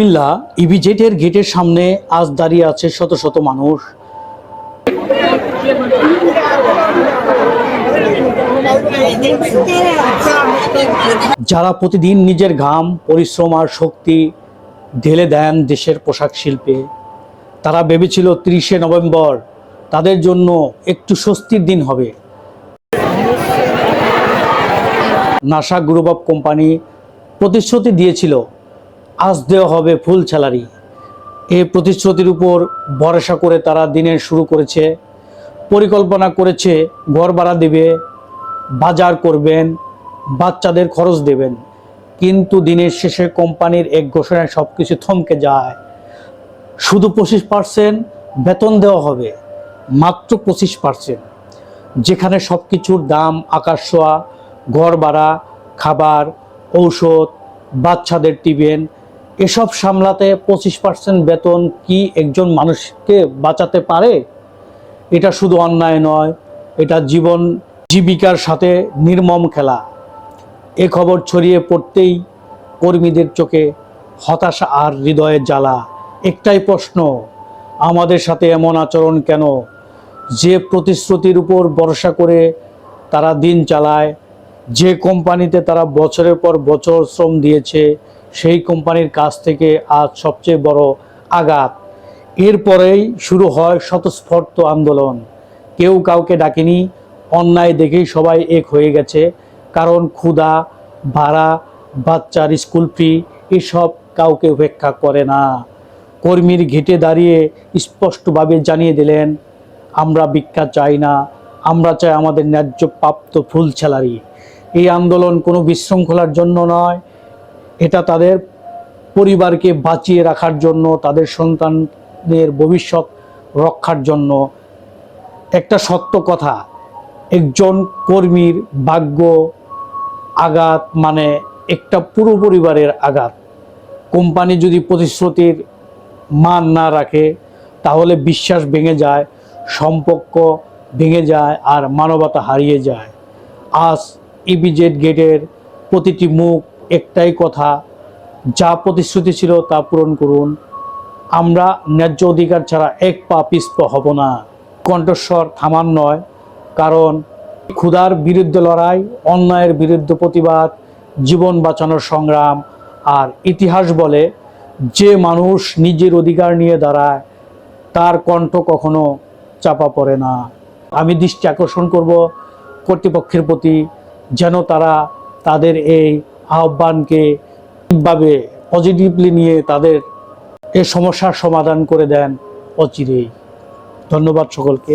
কুমিল্লা ইভিজেটের গেটের সামনে আজ দাঁড়িয়ে আছে শত শত মানুষ। যারা প্রতিদিন নিজের ঘাম, পরিশ্রম আর শক্তি ঢেলে দেন দেশের পোশাক শিল্পে, তারা ভেবেছিল তিরিশে নভেম্বর তাদের জন্য একটু স্বস্তির দিন হবে। নাসা গ্রুপ অফ কোম্পানি প্রতিশ্রুতি দিয়েছিল আজ দেওয়া হবে ফুল স্যালারি। এই প্রতিশ্রুতির উপর ভরসা করে তারা দিনের শুরু করেছে, পরিকল্পনা করেছে, ঘর ভাড়া দেবে, বাজার করবেন, বাচ্চাদের খরচ দেবেন। কিন্তু দিনের শেষে কোম্পানির এক ঘোষণায় সব কিছু থমকে যায়। শুধু পঁচিশ পার্সেন্ট বেতন দেওয়া হবে, মাত্র পঁচিশ পার্সেন্ট যেখানে সব কিছুর দাম, আকাশ ছোঁয়া, ঘর ভাড়া, খাবার, ঔষধ, বাচ্চাদের টিফিন এসব সামলাতে পঁচিশ পার্সেন্ট বেতন কি একজন মানুষকে বাঁচাতে পারে? এটা শুধু অন্যায় নয়, এটা জীবন জীবিকার সাথে নির্মম খেলা। এ খবর ছড়িয়ে পড়তেই কর্মীদের চোখে হতাশা আর হৃদয়ে জ্বালা। একটাই প্রশ্ন, আমাদের সাথে এমন আচরণ কেন? যে প্রতিশ্রুতির উপর ভরসা করে তারা দিন চালায়, যে কোম্পানিতে তারা বছরের পর বছর শ্রম দিয়েছে সেই কোম্পানির কাছ থেকে আজ সবচেয়ে বড় আঘাত। এরপরেই শুরু হয় স্বতঃস্ফর্ত আন্দোলন। কেউ কাউকে ডাকেনি, অন্যায় দেখেই সবাই এক হয়ে গেছে। কারণ ক্ষুধা, ভাড়া, বাচ্চার স্কুল ফি, এসব কাউকে উপেক্ষা করে না। কর্মীর ঘেটে দাঁড়িয়ে স্পষ্টভাবে জানিয়ে দিলেন, আমরা ভিক্ষা চাই না, আমরা চাই আমাদের ন্যায্য প্রাপ্ত ফুল স্যালারি এই আন্দোলন কোনো বিশৃঙ্খলার জন্য নয় এটা তাদের পরিবারকে বাঁচিয়ে রাখার জন্য, তাদের সন্তানদের ভবিষ্যৎ রক্ষার জন্য। একটা সত্য কথা, একজন কর্মীর ভাগ্য আঘাত মানে একটা পুরো পরিবারের আঘাত। কোম্পানি যদি প্রতিশ্রুতির মান না রাখে, তাহলে বিশ্বাস ভেঙে যায়, সম্পর্ক ভেঙে যায় আর মানবতা হারিয়ে যায়। আজ ইবিজেড গেটের প্রতিটি মুখ একটাই কথা, যা প্রতিশ্রুতি ছিল তা পূরণ করুন। আমরা ন্যায্য অধিকার ছাড়া এক পা পিছপা হব না। কণ্ঠস্বর থামান নয়, কারণ ক্ষুধার বিরুদ্ধে লড়াই, অন্যায়ের বিরুদ্ধে প্রতিবাদ, জীবন বাঁচানোর সংগ্রাম আর ইতিহাস বলে, যে মানুষ নিজের অধিকার নিয়ে দাঁড়ায়, তার কণ্ঠ কখনো চাপা পড়ে না। আমি দৃষ্টি আকর্ষণ করব কর্তৃপক্ষের প্রতি, যেন তারা তাদের এই আহ্বানকে ঠিকভাবে পজিটিভলি নিয়ে তাদের এ সমস্যার সমাধান করে দেন অচিরেই। ধন্যবাদ সকলকে।